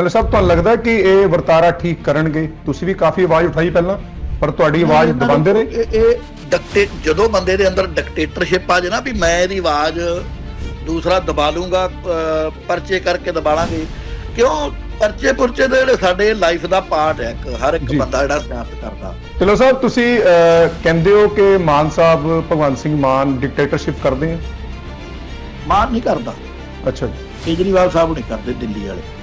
ਮਤਲਬ ਸਭ ਤੁਹਾਨੂੰ ਲੱਗਦਾ ਕਿ ਇਹ ਵਰਤਾਰਾ ਠੀਕ ਕਰਨਗੇ? ਤੁਸੀਂ ਵੀ ਕਾਫੀ ਆਵਾਜ਼ ਉਠਾਈ ਪਹਿਲਾਂ ਪਰ ਤੁਹਾਡੀ ਆਵਾਜ਼ ਦਬਾਉਂਦੇ ਰਹੇ ਇਹ ਡਿਕਟੇ ਜਦੋਂ ਬੰਦੇ ਦੇ ਅੰਦਰ ਡਿਕਟੇਟਰਸ਼ਿਪ ਆ ਜੇ ਨਾ ਵੀ ਮੈਂ ਇਹਦੀ ਆਵਾਜ਼ ਦੂਸਰਾ ਦਬਾ ਲੂੰਗਾ ਪਰਚੇ ਕਰਕੇ ਦਬਾ ਲਾਂਗੇ ਕਿਉਂ? ਪਰਚੇ ਪੁਰਚੇ ਦੇ ਜਿਹੜੇ ਸਾਡੇ ਲਾਈਫ ਦਾ ਪਾਰਟ ਹੈ ਹਰ ਇੱਕ। ਬੰਦਾ ਜਿਹੜਾ ਸਿਆਸਤ ਕਰਦਾ। ਚਲੋ ਸਾਹਿਬ ਤੁਸੀਂ ਕਹਿੰਦੇ ਹੋ ਕਿ ਮਾਨ ਸਾਹਿਬ ਭਗਵੰਤ ਸਿੰਘ ਮਾਨ ਡਿਕਟੇਟਰਸ਼ਿਪ ਕਰਦੇ ਆ? ਮਾਨ ਨਹੀਂ ਕਰਦਾ। ਅੱਛਾ ਜੀ। ਕੇਜਰੀਵਾਲ ਸਾਹਿਬ ਨਹੀਂ ਕਰਦੇ ਦਿੱਲੀ ਵਾਲੇ।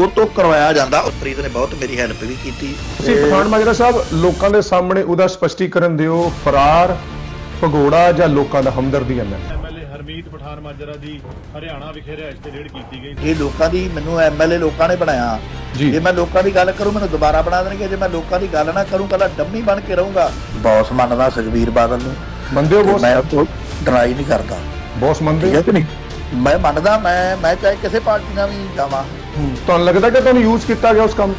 ਉਹ ਤੋਂ ਕਰਵਾਇਆ ਜਾਂਦਾ। ਉਹ ਪ੍ਰੀਤ ਨੇ ਬਹੁਤ ਮੇਰੀ ਹੈਲਪ ਵੀ ਕੀਤੀ। ਤੁਸੀਂ ਪਠਾਨ ਮਾਜਰਾ ਸਾਹਿਬ ਲੋਕਾਂ ਦੇ ਸਾਹਮਣੇ ਉਹਦਾ ਸਪਸ਼ਟੀਕਰਨ ਦਿਓ ਫਰਾਰ ਭਗੋੜਾ ਜਾਂ ਲੋਕਾਂ ਦਾ ਹਮਦਰਦੀ ਹੈ ਐਮਐਲਏ ਹਰਮੀਤ ਪਠਾਨ ਮਾਜਰਾ ਦੀ ਹਰਿਆਣਾ ਵਿਖੇ ਰਿਹਾਇਸ਼ ਤੇ ਰੇਡ ਕੀਤੀ ਗਈ ਇਹ ਲੋਕਾਂ ਦੀ ਮੈਨੂੰ ਐਮਐਲਏ ਲੋਕਾਂ ਨੇ ਬਣਾਇਆ। ਜੀ। ਮੈਂ ਲੋਕਾਂ ਦੀ ਗੱਲ ਕਰੂੰ ਮੈਨੂੰ ਦੁਬਾਰਾ ਬਣਾ ਦੇਣਗੇ। ਜੇ ਮੈਂ ਲੋਕਾਂ ਦੀ ਗੱਲ ਨਾ ਕਰੂੰ ਕੱਲਾ ਡੰਮੀ ਬਣ ਕੇ ਰਹੂੰਗਾ। ਬੌਸ ਮੰਨਦਾ ਸੁਖਬੀਰ ਬਾਦਲ ਨੂੰ। ਮੰਨਦੇ ਹੋ ਬੋਸ? ਮੈਂ ਉਹ ਤੋਂ ਡਰਾਈ ਨਹੀਂ ਕਰਦਾ। ਬੋਸ ਮੰਨਦੇ ਹੋ? ਕਿ ਨਹੀਂ? ਮੈਂ ਮੰਨਦਾ ਮੈਂ ਮੈਂ ਚਾਹੇ ਕਿਸੇ ਪਾਰਟੀ ਨਾਲ ਵੀ ਜਾਵਾਂ। ਤੁਹਾਨੂੰ ਲੱਗਦਾ ਕਿ ਤੁਹਾਨੂੰ ਯੂਜ਼ ਕੀਤਾ ਗਿਆ ਉਸ ਕੰਮ 'ਚ?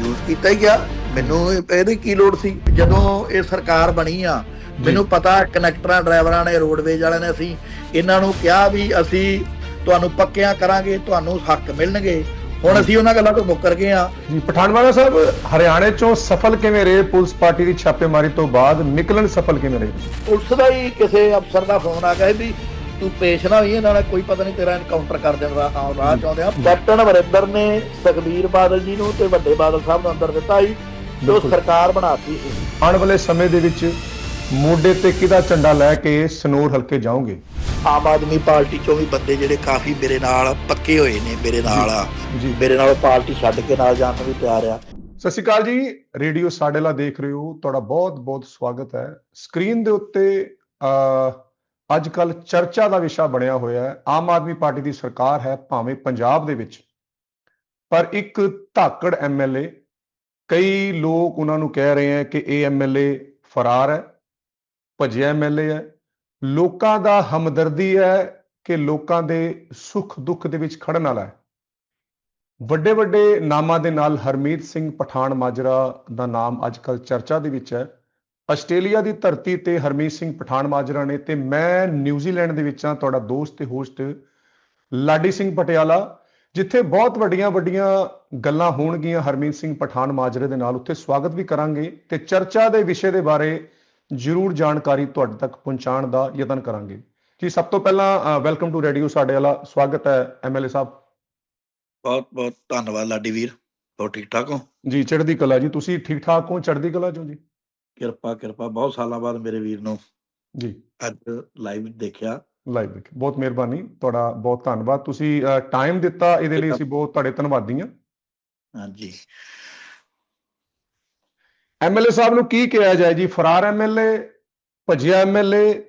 ਯੂਜ਼ ਕੀਤਾ ਹੀ ਗਿਆ। ਮੈਨੂੰ ਇਹ- ਇਹਦੀ ਕੀ ਲੋੜ ਸੀ? ਜਦੋਂ ਇਹ ਸਰਕਾਰ ਬਣੀ ਆ ਮੈਨੂੰ ਪਤਾ ਕਨੈਕਟਰਾਂ ਡਰਾਈਵਰਾਂ ਨੇ ਰੋਡਵੇਜ ਵਾਲਿਆਂ ਨੇ ਅਸੀਂ ਇਹਨਾਂ ਨੂੰ ਕਿਹਾ ਵੀ ਅਸੀਂ ਤੁਹਾਨੂੰ ਪੱਕਿਆਂ ਕਰਾਂਗੇ ਤੁਹਾਨੂੰ ਹੱਕ ਮਿਲਣਗੇ। ਹੁਣ ਅਸੀਂ ਉਹਨਾਂ ਗੱਲਾਂ ਤੋਂ ਮੁੱਕਰ ਗਏ ਆ। ਜੀ ਪਠਾਨਵਾਲਾ ਸਾਹਿਬ ਹਰਿਆਣੇ ਚੋਂ ਸਫਲ ਕਿਵੇਂ ਰਹੇ? ਪੁਲਿਸ ਪਾਰਟੀ ਦੀ ਛਾਪੇਮਾਰੀ ਤੋਂ ਬਾਅਦ ਨਿਕਲਣ ਸਫਲ ਕਿਵੇਂ ਰਹੇ? ਪੁਲਿਸ ਦਾ ਹੀ ਕਿਸੇ ਅਫਸਰ ਦਾ ਫੋਨ ਆ ਗਿਆ ਵੀ ਤੂੰ ਪੇਸ਼ ਨਾ ਹੋਈ ਇਹਨਾਂ ਨਾਲ ਕੋਈ ਪਤਾ ਨਹੀਂ ਤੇਰਾ ਐਨਕਾਊਂਟਰ ਕਰ ਦੇਣ ਦਾ ਰਾਹ ਚਾਹੁੰਦੇ ਆ। ਕੈਪਟਨ ਅਮਰਿੰਦਰ ਨੇ ਸੁਖਬੀਰ ਬਾਦਲ ਜੀ ਨੂੰ ਤੇ ਵੱਡੇ ਬਾਦਲ ਸਾਹਿਬ ਨੂੰ ਅੰਦਰ ਦਿੱਤਾ ਸੀ ਜੋ ਬਿਲਕੁਲ। ਸਰਕਾਰ ਬਣਾਤੀ ਸੀ। ਆਉਣ ਵਾਲੇ ਸਮੇਂ ਦੇ ਵਿੱਚ ਮੋਢੇ ਤੇ ਕਿਹਦਾ ਝੰਡਾ ਲੈ ਕੇ ਸਨੋਰ ਹਲਕੇ ਜਾਓਗੇ? ਆਮ ਆਦਮੀ ਪਾਰਟੀ ਚੋਂ ਵੀ ਬੰਦੇ ਜਿਹੜੇ ਕਾਫੀ ਮੇਰੇ ਨਾਲ ਪੱਕੇ ਹੋਏ ਨੇ ਮੇਰੇ ਨਾਲ ਆ। ਜੀ ਮੇਰੇ ਨਾਲ ਪਾਰਟੀ ਛੱਡ ਕੇ ਨਾਲ ਜਾਣ ਨੂੰ ਵੀ ਤਿਆਰ ਆ। ਸਤਿ ਸ਼੍ਰੀ ਅਕਾਲ ਜੀ ਰੇਡੀਓ ਸਾਡੇਲਾ ਦੇਖ ਰਹੇ ਹੋ। ਤੁਹਾਡਾ ਬਹੁਤ-ਬਹੁਤ ਸਵਾਗਤ ਹੈ। ਸਕਰੀਨ ਦੇ ਉੱਤੇ ਅੱਜ ਕੱਲ ਚਰਚਾ ਦਾ ਵਿਸ਼ਾ ਬਣਿਆ ਹੋਇਆ ਹੈ। ਆਮ ਆਦਮੀ ਪਾਰਟੀ ਦੀ ਸਰਕਾਰ ਹੈ ਭਾਵੇਂ ਪੰਜਾਬ ਦੇ ਵਿੱਚ। ਪਰ ਇੱਕ ਧਾਕੜ ਐਮਐਲਏ ਕਈ ਲੋਕ ਉਹਨਾਂ ਨੂੰ ਕਹਿ ਰਹੇ ਹੈ ਕਿ ਇਹ ਐਮਐਲਏ ਫਰਾਰ ਹੈ, ਭੱਜਿਆ ਐਮਐਲਏ ਹੈ। ਲੋਕਾਂ ਦਾ ਹਮਦਰਦੀ ਹੈ ਕਿ ਲੋਕਾਂ ਦੇ ਸੁੱਖ ਦੁੱਖ ਦੇ ਵਿੱਚ ਖੜਨ ਵਾਲਾ ਹੈ। ਵੱਡੇ ਵੱਡੇ ਨਾਮਾਂ ਦੇ ਨਾਲ ਹਰਮੀਤ ਸਿੰਘ ਪਠਾਨ ਮਾਜਰਾ ਦਾ ਨਾਮ ਅੱਜਕੱਲ ਚਰਚਾ ਦੇ ਵਿੱਚ ਹੈ। ਆਸਟ੍ਰੇਲੀਆ ਦੀ ਧਰਤੀ ਤੇ ਹਰਮੀਤ ਸਿੰਘ ਪਠਾਨ ਮਾਜਰਾ ਨੇ ਤੇ ਮੈਂ ਨਿਊਜ਼ੀਲੈਂਡ ਦੇ ਵਿੱਚ ਹਾਂ ਤੁਹਾਡਾ ਦੋਸਤ ਤੇ ਹੋਸਟ ਲਾਡੀ ਸਿੰਘ ਪਟਿਆਲਾ ਜਿੱਥੇ ਬਹੁਤ ਵੱਡੀਆਂ ਵੱਡੀਆਂ ਗੱਲਾਂ ਹੋਣਗੀਆਂ ਹਰਮੀਤ ਸਿੰਘ ਪਠਾਨ ਮਾਜਰੇ ਦੇ ਨਾਲ। ਉੱਥੇ ਸਵਾਗਤ ਵੀ ਕਰਾਂਗੇ ਤੇ ਚਰਚਾ ਦੇ ਵਿਸ਼ੇ ਦੇ ਬਾਰੇ ਜ਼ਰੂਰ ਜਾਣਕਾਰੀ ਤੁਹਾਡੇ ਤੱਕ ਪਹੁੰਚਾਉਣ ਦਾ ਯਤਨ ਕਰਾਂਗੇ। ਜੀ ਸਭ ਤੋਂ ਪਹਿਲਾਂ ਵੈਲਕਮ ਟੂ ਰੇਡੀਓ ਸਾਡੇ ਵਾਲਾ। ਸਵਾਗਤ ਹੈ ਐਮਐਲਏ ਸਾਹਿਬ। ਬਹੁਤ ਬਹੁਤ ਧੰਨਵਾਦ ਲਾਡੀ ਵੀਰ। ਬਹੁਤ ਠੀਕ ਠਾਕ ਹੋ? ਜੀ ਚੜ੍ਹਦੀ ਕਲਾ ਜੀ। ਤੁਸੀਂ ਠੀਕ ਠਾਕ ਹੋ? ਚੜ੍ਹਦੀ ਕਲਾ ਚੋਂ ਜੀ? ਕਿਰਪਾ ਕਿਰਪਾ। ਬਹੁਤ ਸਾਲਾਂ ਬਾਅਦ ਮੇਰੇ ਵੀਰ ਨੂੰ ਜੀ। ਅੱਜ ਲਾਈਵ ਦੇਖਿਆ। ਲਾਈਵ ਵਿੱਚ ਬਹੁਤ ਮਿਹਰਬਾਨੀ। ਤੁਹਾਡਾ ਬਹੁਤ ਧੰਨਵਾਦ। ਤੁਸੀਂ ਟਾਈਮ ਦਿੱਤਾ ਇਹਦੇ ਲਈ ਅਸੀਂ ਬਹੁਤ ਤੁਹਾਡੇ ਧੰਨਵਾਦੀ ਹਾਂ। ਹਾਂਜੀ। ਐਮਐਲਏ ਸਾਹਿਬ ਨੂੰ ਕੀ ਕਿਹਾ ਜਾਏ ਜੀ? ਫਰਾਰ ਐਮਐਲਏ ਭੱਜਿਆ ਐਮਐਲਏ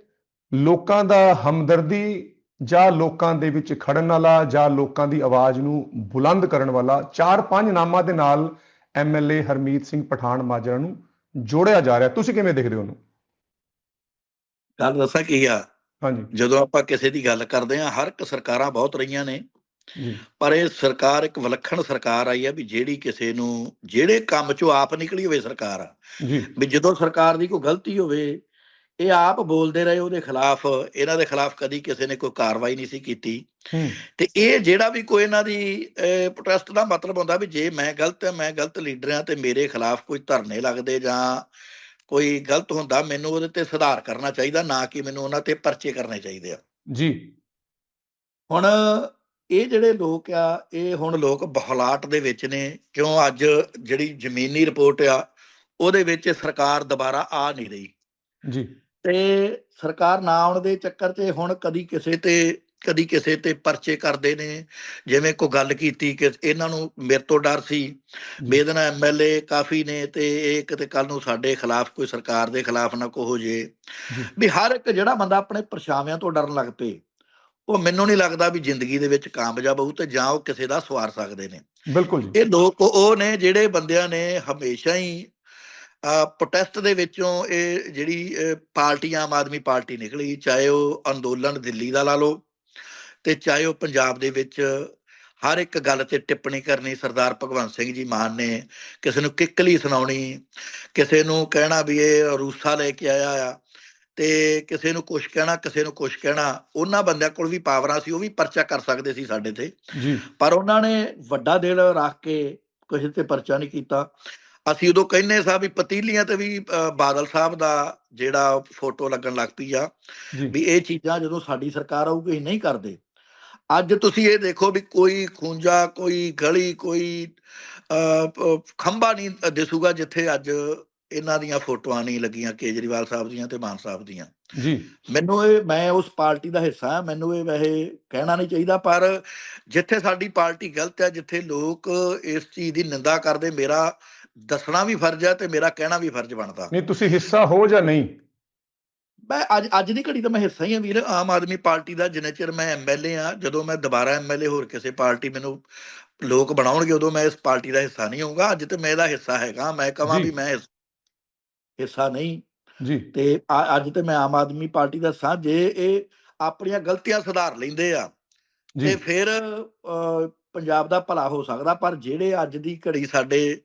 ਲੋਕਾਂ ਦਾ ਹਮਦਰਦੀ ਜਾਂ ਲੋਕਾਂ ਦੇ ਵਿੱਚ ਖੜਨ ਵਾਲਾ ਜਾਂ ਲੋਕਾਂ ਦੀ ਆਵਾਜ਼ ਨੂੰ ਬੁਲੰਦ ਕਰਨ ਵਾਲਾ ਚਾਰ ਪੰਜ ਨਾਮਾਂ ਦੇ ਨਾਲ ਐਮਐਲਏ ਹਰਮੀਤ ਸਿੰਘ ਪਠਾਨ ਮਾਜਰਾ ਨੂੰ ਜੋੜਿਆ ਜਾ ਰਿਹਾ। ਤੁਸੀਂ ਕਿਵੇਂ ਦੇਖਦੇ ਹੋ ਉਹਨੂੰ? ਗੱਲ ਦੱਸਾਂ ਕੀ ਆ? ਹਾਂਜੀ। ਜਦੋਂ ਆਪਾਂ ਕਿਸੇ ਦੀ ਗੱਲ ਕਰਦੇ ਆ ਹਰ ਇੱਕ ਸਰਕਾਰਾਂ ਬਹੁਤ ਰਹੀਆਂ ਨੇ। ਪਰ ਇਹ ਸਰਕਾਰ ਇੱਕ ਵਿਲੱਖਣ ਸਰਕਾਰ ਆਈ ਆ ਵੀ ਜਿਹੜੀ ਕਿਸੇ ਨੂੰ ਜਿਹੜੇ ਕੰਮ ਚੋਂ ਆਪ ਨਿਕਲੀ ਹੋਵੇ ਸਰਕਾਰ ਆ। ਵੀ ਜਦੋਂ ਸਰਕਾਰ ਦੀ ਕੋਈ ਗਲਤੀ ਹੋਵੇ ਇਹ ਆਪ ਬੋਲਦੇ ਰਹੇ ਉਹਦੇ ਖਿਲਾਫ ਇਹਨਾਂ ਦੇ ਖਿਲਾਫ ਕਦੀ ਕਿਸੇ ਨੇ ਕੋਈ ਕਾਰਵਾਈ ਨਹੀਂ ਸੀ ਕੀਤੀ। ਤੇ ਇਹ ਜਿਹੜਾ ਵੀ ਕੋਈ ਇਹਨਾਂ ਦੀ ਪ੍ਰੋਟੈਸਟ ਦਾ ਮਤਲਬ ਹੁੰਦਾ ਵੀ ਜੇ ਮੈਂ ਗਲਤ ਹਾਂ ਮੈਂ ਗਲਤ ਲੀਡਰ ਹਾਂ ਤੇ ਮੇਰੇ ਖਿਲਾਫ ਕੋਈ ਧਰਨੇ ਲੱਗਦੇ ਜਾਂ ਕੋਈ ਗਲਤ ਹੁੰਦਾ ਮੈਨੂੰ ਉਹਦੇ ਤੇ ਸੁਧਾਰ ਕਰਨਾ ਚਾਹੀਦਾ ਨਾ ਕਿ ਮੈਨੂੰ ਉਹਨਾਂ ਤੇ ਪਰਚੇ ਕਰਨੇ ਚਾਹੀਦੇ ਆ। ਜੀ। ਹੁਣ ਇਹ ਜਿਹੜੇ ਲੋਕ ਆ ਇਹ ਹੁਣ ਲੋਕ ਬਹਲਾਟ ਦੇ ਵਿੱਚ ਨੇ ਕਿਉਂ ਅੱਜ ਜਿਹੜੀ ਜ਼ਮੀਨੀ ਰਿਪੋਰਟ ਆ ਉਹਦੇ ਵਿੱਚ ਸਰਕਾਰ ਦੁਬਾਰਾ ਆ ਨਹੀਂ ਰਹੀ। ਜੀ। ਤੇ ਸਰਕਾਰ ਨਾ ਆਉਣ ਦੇ ਚੱਕਰ 'ਚ ਹੁਣ ਕਦੀ ਕਿਸੇ ਤੇ ਕਦੀ ਕਿਸੇ ਤੇ ਪਰਚੇ ਕਰਦੇ ਨੇ। ਜਿਵੇਂ ਕੋਈ ਗੱਲ ਕੀਤੀ ਕਿ ਇਹਨਾਂ ਨੂੰ ਮੇਰੇ ਤੋਂ ਡਰ ਸੀ। ਬੇਦਨ ਐਮਐਲਏ ਕਾਫੀ ਨੇ ਤੇ ਇਹ ਕਿਤੇ ਕੱਲ ਨੂੰ ਸਾਡੇ ਖਿਲਾਫ ਕੋਈ ਸਰਕਾਰ ਦੇ ਖਿਲਾਫ ਨਾ ਕੋ ਹੋ ਜੇ। ਜੀ। ਵੀ ਹਰ ਇੱਕ ਜਿਹੜਾ ਬੰਦਾ ਆਪਣੇ ਪਰਛਾਵਿਆਂ ਤੋਂ ਡਰਨ ਲੱਗ ਪਏ ਉਹ ਮੈਨੂੰ ਨਹੀਂ ਲੱਗਦਾ ਵੀ ਜ਼ਿੰਦਗੀ ਦੇ ਵਿੱਚ ਕਾਮਯਾਬ ਹੋਊ ਤੇ ਜਾਂ ਉਹ ਕਿਸੇ ਦਾ ਸਵਾਰ ਸਕਦੇ ਨੇ। ਬਿਲਕੁਲ ਜੀ। ਇਹ ਲੋਕ ਉਹ ਨੇ ਜਿਹੜੇ ਬੰਦਿਆਂ ਨੇ ਹਮੇਸ਼ਾ ਹੀ ਪ੍ਰੋਟੈਸਟ ਦੇ ਵਿੱਚੋਂ ਇਹ ਜਿਹੜੀ ਪਾਰਟੀ ਆਮ ਆਦਮੀ ਪਾਰਟੀ ਨਿਕਲੀ ਚਾਹੇ ਉਹ ਅੰਦੋਲਨ ਦਿੱਲੀ ਦਾ ਲਾ ਲਓ ਤੇ ਚਾਹੇ ਉਹ ਪੰਜਾਬ ਦੇ ਵਿੱਚ ਹਰ ਇੱਕ ਗੱਲ ਤੇ ਟਿੱਪਣੀ ਕਰਨੀ ਸਰਦਾਰ ਭਗਵੰਤ ਸਿੰਘ ਜੀ ਮਾਨ ਨੇ ਕਿਸੇ ਨੂੰ ਕਿੱਕਲੀ ਸੁਣਾਉਣੀ ਕਿਸੇ ਨੂੰ ਕਹਿਣਾ ਵੀ ਇਹ ਰੂਸਾ ਲੈ ਕੇ ਆਇਆ ਆ ਤੇ ਕਿਸੇ ਨੂੰ ਕੁਛ ਕਹਿਣਾ ਕਿਸੇ ਨੂੰ ਕੁਛ ਕਹਿਣਾ ਉਹਨਾਂ ਬੰਦਿਆਂ ਕੋਲ ਵੀ ਪਾਵਰਾਂ ਸੀ ਉਹ ਵੀ ਪਰਚਾ ਕਰ ਸਕਦੇ ਸੀ ਸਾਡੇ ਤੇ। ਪਰ ਉਹਨਾਂ ਨੇ ਵੱਡਾ ਦਿਲ ਰੱਖ ਕੇ ਕਿਸੇ ਤੇ ਪਰਚਾ ਨਹੀਂ ਕੀਤਾ। ਅਸੀਂ ਉਦੋਂ ਕਹਿੰਨੇ ਸਾਂ ਵੀ ਪਤੀਲੀਆਂ ਤੇ ਵੀ ਬਾਦਲ ਸਾਹਿਬ ਦਾ ਜਿਹੜਾ ਫੋਟੋ ਲੱਗਣ ਲੱਗ ਪਈ ਆ ਵੀ ਇਹ ਚੀਜ਼ਾਂ ਜਦੋਂ ਸਾਡੀ ਸਰਕਾਰ ਆਊਗੀ ਨਹੀਂ ਕਰਦੇ। ਅੱਜ ਤੁਸੀਂ ਇਹ ਦੇਖੋ ਵੀ ਕੋਈ ਖੂੰਜਾ ਕੋਈ ਗਲੀ ਕੋਈ ਖੰਭਾ ਨਹੀਂ ਦਿਸੂਗਾ ਜਿੱਥੇ ਅੱਜ ਇਹਨਾਂ ਦੀਆਂ ਫੋਟੋਆਂ ਨਹੀਂ ਲੱਗੀਆਂ ਕੇਜਰੀਵਾਲ ਸਾਹਿਬ ਦੀਆਂ ਤੇ ਮਾਨ ਸਾਹਿਬ ਦੀਆਂ। ਜੀ। ਮੈਨੂੰ ਇਹ ਮੈਂ ਉਸ ਪਾਰਟੀ ਦਾ ਹਿੱਸਾ ਹਾਂ ਮੈਨੂੰ ਇਹ ਵੈਸੇ ਕਹਿਣਾ ਨਹੀਂ ਚਾਹੀਦਾ ਪਰ ਜਿੱਥੇ ਸਾਡੀ ਪਾਰਟੀ ਗਲਤ ਹੈ ਜਿੱਥੇ ਲੋਕ ਇਸ ਚੀਜ਼ ਦੀ ਨਿੰਦਾ ਕਰਦੇ ਮੇਰਾ ਦੱਸਣਾ ਵੀ ਫਰਜ਼ ਹੈ ਤੇ ਮੇਰਾ ਕਹਿਣਾ ਵੀ ਫਰਜ਼ ਬਣਦਾ। ਨਹੀਂ ਤੁਸੀਂ ਹਿੱਸਾ ਹੋ ਜਾਂ ਨਹੀਂ? ਮੈਂ ਅੱਜ ਅੱਜ ਦੀ ਘੜੀ ਤਾਂ ਮੈਂ ਹਿੱਸਾ ਹੀ ਹਾਂ ਵੀਰ। ਆਮ ਆਦਮੀ ਪਾਰਟੀ ਦਾ ਜਿੰਨੇ ਚਿਰ ਮੈਂ ਐਮਐਲਏ ਆ ਜਦੋਂ ਮੈਂ ਦੁਬਾਰਾ ਐਮਐਲਏ ਹੋਰ ਕਿਸੇ ਪਾਰਟੀ ਮੈਨੂੰ ਲੋਕ ਬਣਾਉਣਗੇ ਉਦੋਂ ਮੈਂ ਇਸ ਪਾਰਟੀ ਦਾ ਹਿੱਸਾ ਨਹੀਂ ਹੋਊਗਾ। ਅੱਜ ਤੇ ਮੈਂ ਇਹਦਾ ਹਿੱਸਾ ਹੈਗਾ। ਮੈਂ ਕਹਾਂ। ਵੀ ਮੈਂ ਹਿੱਸਾ ਨਹੀਂ। ਜੀ। ਤੇ ਅੱਜ ਤੇ ਮੈਂ ਆਮ ਆਦਮੀ ਪਾਰਟੀ ਦਾ ਸਾਂ ਜੇ ਇਹ ਆਪਣੀਆਂ ਗਲਤੀਆਂ ਸੁਧਾਰ ਲੈਂਦੇ ਆ ਤੇ ਫਿਰ ਪੰਜਾਬ ਦਾ ਭਲਾ ਹੋ ਸਕਦਾ। ਪਰ ਜਿਹੜੇ ਅੱਜ ਦੀ ਘੜੀ ਸਾਡੇ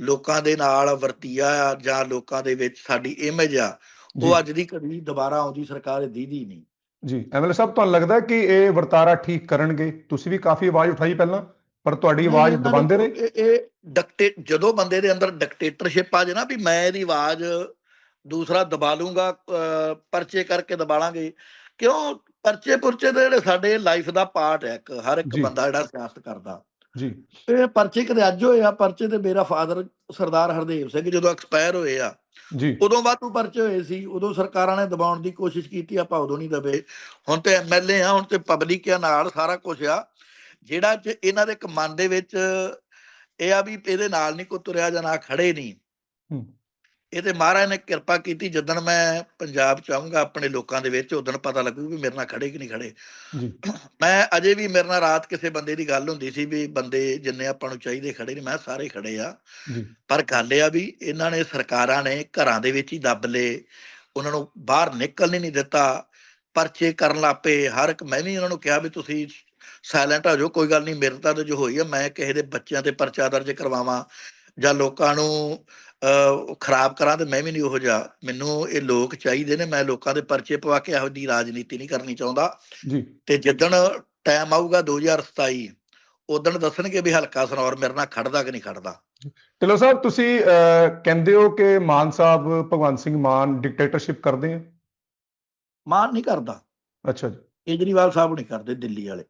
ਲੋਕਾਂ ਦੇ ਨਾਲ ਵਰਤੀਆ ਆ ਜਾਂ ਲੋਕਾਂ ਦੇ ਵਿੱਚ ਸਾਡੀ ਇਮੇਜ ਆ ਉਹ ਅੱਜ ਦੀ ਘੜੀ ਦੁਬਾਰਾ ਆਉਂਦੀ ਸਰਕਾਰ ਦੀਦੀ ਨਹੀਂ। ਜੀ ਐਮਐਲਏ ਸਾਹਿਬ ਤੁਹਾਨੂੰ ਲੱਗਦਾ ਕਿ ਇਹ ਵਰਤਾਰਾ ਠੀਕ ਕਰਨਗੇ? ਤੁਸੀਂ ਵੀ ਕਾਫੀ ਆਵਾਜ਼ ਉਠਾਈ ਪਹਿਲਾਂ ਪਰ ਤੁਹਾਡੀ ਆਵਾਜ਼ ਦਬਾਉਂਦੇ ਨੇ ਰਹੇ? ਇਹ- ਇਹ ਡਿਕਟੇ ਜਦੋਂ ਬੰਦੇ ਦੇ ਅੰਦਰ ਡਿਕਟੇਟਰਸ਼ਿਪ ਆ ਜੇ ਨਾ ਵੀ ਮੈਂ ਇਹਦੀ ਆਵਾਜ਼ ਦੂਸਰਾ ਦਬਾ ਲੂੰਗਾ ਪਰਚੇ ਕਰਕੇ ਦਬਾ ਲਾਂਗੇ ਕਿਉਂ? ਪਰਚੇ ਪੁਰਚੇ ਦੇ ਜਿਹੜੇ ਸਾਡੇ ਲਾਈਫ ਦਾ ਪਾਰਟ ਹੈ ਇੱਕ ਹਰ ਇੱਕ। ਬੰਦਾ ਜਿਹੜਾ ਸਿਆਸਤ ਕਰਦਾ। ਜੀ। ਇਹ ਪਰਚੇ ਕਦੇ ਅੱਜ ਹੋਏ ਆ? ਪਰਚੇ ਤੇ ਮੇਰਾ ਫਾਦਰ ਸਰਦਾਰ ਹਰਦੇਵ ਸਿੰਘ ਜਦੋਂ ਐਕਸਪਾਇਰ ਹੋਏ ਆ ਜੀ। ਉਦੋਂ ਵਾਧੂ ਪਰਚੇ ਹੋਏ ਸੀ। ਉਦੋਂ ਸਰਕਾਰਾਂ ਨੇ ਦਬਾਉਣ ਦੀ ਕੋਸ਼ਿਸ਼ ਕੀਤੀ ਆਪਾਂ ਉਦੋਂ ਨਹੀਂ ਦਬੇ। ਹੁਣ ਤੇ ਐਮਐਲਏ ਆ ਹੁਣ ਤੇ ਪਬਲਿਕ ਆ ਨਾਲ ਸਾਰਾ ਕੁਝ ਆ। ਜਿਹੜਾ ਚ ਇਹਨਾਂ ਦੇ ਦੇ ਵਿੱਚ ਇਹ ਆ ਵੀ ਇਹਦੇ ਨਾਲ ਨਹੀਂ ਕੋਈ ਤੁਰਿਆ ਜਾਂ ਨਾ ਖੜੇ ਨਹੀਂ। ਹੂੰ। ਇਹ ਤੇ ਮਹਾਰਾਜ ਨੇ ਕਿਰਪਾ ਕੀਤੀ ਜਦੋਂ ਮੈਂ ਪੰਜਾਬ ਚ ਆਉਂਗਾ ਆਪਣੇ ਲੋਕਾਂ ਦੇ ਵਿੱਚ ਉਦੋਂ ਪਤਾ ਲੱਗੂ ਵੀ ਮੇਰੇ ਨਾਲ ਖੜੇ ਕਿ ਨਹੀਂ ਖੜੇ। ਮੈਂ ਅਜੇ ਵੀ ਮੇਰੇ ਨਾਲ ਰਾਤ ਕਿਸੇ ਬੰਦੇ ਦੀ ਗੱਲ ਹੁੰਦੀ ਸੀ ਵੀ ਬੰਦੇ ਜਿੰਨੇ ਆਪਾਂ ਨੂੰ ਚਾਹੀਦੇ ਖੜੇ ਨੇ ਮੈਂ ਸਾਰੇ ਖੜੇ ਆ। ਪਰ ਗੱਲ ਇਹ ਆ ਵੀ ਇਹਨਾਂ ਨੇ ਸਰਕਾਰਾਂ ਨੇ ਘਰਾਂ ਦੇ ਵਿੱਚ ਹੀ ਦੱਬ ਲਏ ਉਹਨਾਂ ਨੂੰ ਬਾਹਰ ਨਿਕਲਣ ਨਹੀਂ ਦਿੱਤਾ ਪਰਚੇ ਕਰਨ ਲੱਪੇ ਹਰ ਇੱਕ ਮੈਂ ਵੀ ਉਹਨਾਂ ਨੂੰ ਕਿਹਾ ਵੀ ਤੁਸੀਂ ਸਾਇਲੈਂਟ ਹੋ ਜਾਓ ਕੋਈ ਗੱਲ ਨਹੀਂ ਮੇਰੇ ਤਾਂ ਜੋ ਹੋਈ ਆ ਮੈਂ ਕਿਸੇ ਦੇ ਬੱਚਿਆਂ ਤੇ ਪਰਚਾ ਦਰਜ ਕਰਵਾਵਾਂ। ਜਾਂ ਲੋਕਾਂ ਨੂੰ ਖਰਾਬ ਕਰਾਂ ਤੇ ਮੈਂ ਵੀ ਨਹੀਂ ਉਹੋ ਜਿਹਾ। ਮੈਨੂੰ ਇਹ ਲੋਕ ਚਾਹੀਦੇ ਨੇ ਮੈਂ ਲੋਕਾਂ ਦੇ ਪਰਚੇ ਪਵਾ ਕੇ ਇਹੋ ਦੀ ਰਾਜਨੀਤੀ ਨਹੀਂ ਕਰਨੀ ਚਾਹੁੰਦਾ। ਜੀ। ਤੇ ਜਿੱਦਣ ਟਾਈਮ ਆਊਗਾ 2027 ਉਦੋਂ ਦੱਸਣਗੇ ਵੀ ਹਲਕਾ ਸਨੌਰ ਮੇਰੇ ਨਾਲ ਖੜਦਾ ਕਿ ਨਹੀਂ ਖੜਦਾ। ਢਿੱਲੋਂ ਸਾਹਿਬ ਤੁਸੀਂ ਕਹਿੰਦੇ ਹੋ ਕਿ ਮਾਨ ਸਾਹਿਬ ਭਗਵੰਤ ਸਿੰਘ ਮਾਨ ਡਿਕਟੇਟਰਸ਼ਿਪ ਕਰਦੇ ਆ? ਮਾਨ ਨਹੀਂ ਕਰਦਾ। ਅੱਛਾ ਜੀ। ਕੇਜਰੀਵਾਲ ਸਾਹਿਬ ਨਹੀਂ ਕਰਦੇ ਦਿੱਲੀ ਵਾਲੇ।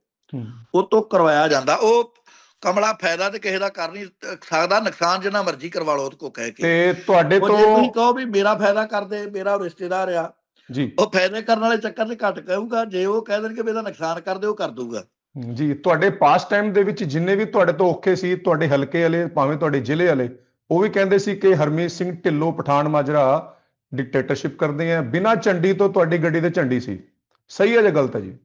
ਉਹ ਤੋਂ ਕਰਵਾਇਆ ਜਾਂਦਾ। ਉਹ ਕਮਲਾ ਫਾਇਦਾ ਤੇ ਕਿਸੇ ਦਾ ਕਰ ਨਹੀਂ ਸਕਦਾ ਨੁਕਸਾਨ ਜਿੰਨਾ ਮਰਜ਼ੀ ਕਰਵਾ ਲਓ ਉਹਦੇ ਕੋ ਕਹਿ ਕੇ। ਤੇ ਤੁਹਾਡੇ ਉਹ ਜੇ ਤੁਸੀਂ ਤੋਂ ਕਹੋ ਵੀ ਮੇਰਾ ਫਾਇਦਾ ਕਰਦੇ ਮੇਰਾ ਰਿਸ਼ਤੇਦਾਰ ਆ ਜੀ। ਉਹ ਫਾਇਦੇ ਕਰਨ ਵਾਲੇ ਚੱਕਰ 'ਚ ਘੱਟ ਕਹੂਗਾ ਜੇ ਉਹ ਕਹਿ ਦੇਣਗੇ ਇਹਦਾ ਨੁਕਸਾਨ ਕਰਦੇ ਉਹ ਕਰ ਦੂਗਾ ਜੀ ਤੁਹਾਡੇ ਪਾਸ ਟਾਈਮ ਦੇ ਵਿੱਚ ਜਿੰਨੇ ਵੀ ਤੁਹਾਡੇ ਤੋਂ ਔਖੇ ਸੀ ਤੁਹਾਡੇ ਹਲਕੇ ਵਾਲੇ ਭਾਵੇਂ ਤੁਹਾਡੇ ਜ਼ਿਲ੍ਹੇ ਵਾਲੇ ਉਹ ਵੀ ਕਹਿੰਦੇ ਸੀ ਕਿ ਹਰਮੀਤ ਸਿੰਘ ਢਿੱਲੋਂ ਪਠਾਨ ਮਾਜਰਾ ਡਿਕਟੇਟਰਸ਼ਿਪ ਕਰਦੇ ਆ ਬਿਨਾਂ ਝੰਡੀ ਤੋਂ ਤੁਹਾਡੀ ਗੱਡੀ ਤੇ ਝੰਡੀ ਸੀ। ਸਹੀ ਹੈ ਜਾਂ ਗਲਤ ਹੈ ਜੀ?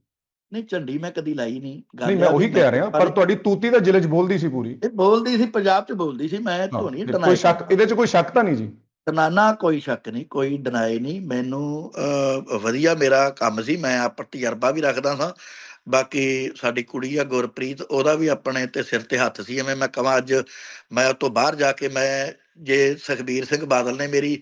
ਨਹੀਂ ਝੰਡੀ ਮੈਂ ਕਦੀ ਲਾਈ ਨਹੀਂ ਗੱਲ ਨਹੀਂ ਮੈਂ ਉਹੀ ਕਹਿ ਰਿਹਾ ਪਰ ਤੁਹਾਡੀ ਤੂਤੀ ਤਾਂ ਜ਼ਿਲ੍ਹੇ 'ਚ ਬੋਲਦੀ ਸੀ ਪੂਰੀ। ਇਹ ਬੋਲਦੀ ਸੀ ਪੰਜਾਬ 'ਚ ਬੋਲਦੀ ਸੀ ਮੈਂ ਧੋਣੀ ਕੋਈ ਡਨਾਈ ਸ਼ੱਕ ਇਹਦੇ 'ਚ ਕੋਈ ਸ਼ੱਕ ਤਾਂ ਨਹੀਂ ਜੀ? ਨਾ ਕੋਈ ਸ਼ੱਕ ਨਹੀਂ ਕੋਈ ਡਿਨਾਈ ਨਹੀਂ ਮੈਨੂੰ ਵਧੀਆ ਮੇਰਾ ਕੰਮ ਸੀ ਮੈਂ ਆਪ ਤਜਰਬਾ ਵੀ ਰੱਖਦਾ ਸਾਂ। ਬਾਕੀ ਸਾਡੀ ਕੁੜੀ ਆ ਗੁਰਪ੍ਰੀਤ ਉਹਦਾ ਵੀ ਆਪਣੇ ਤੇ ਸਿਰ ਤੇ ਹੱਥ ਸੀ ਐਵੇਂ ਮੈਂ ਕਹਾਂ ਅੱਜ ਮੈਂ ਉਹ ਤੋਂ ਬਾਹਰ ਜਾ ਕੇ ਮੈਂ ਜੇ ਸੁਖਬੀਰ ਸਿੰਘ ਬਾਦਲ ਨੇ ਮੇਰੀ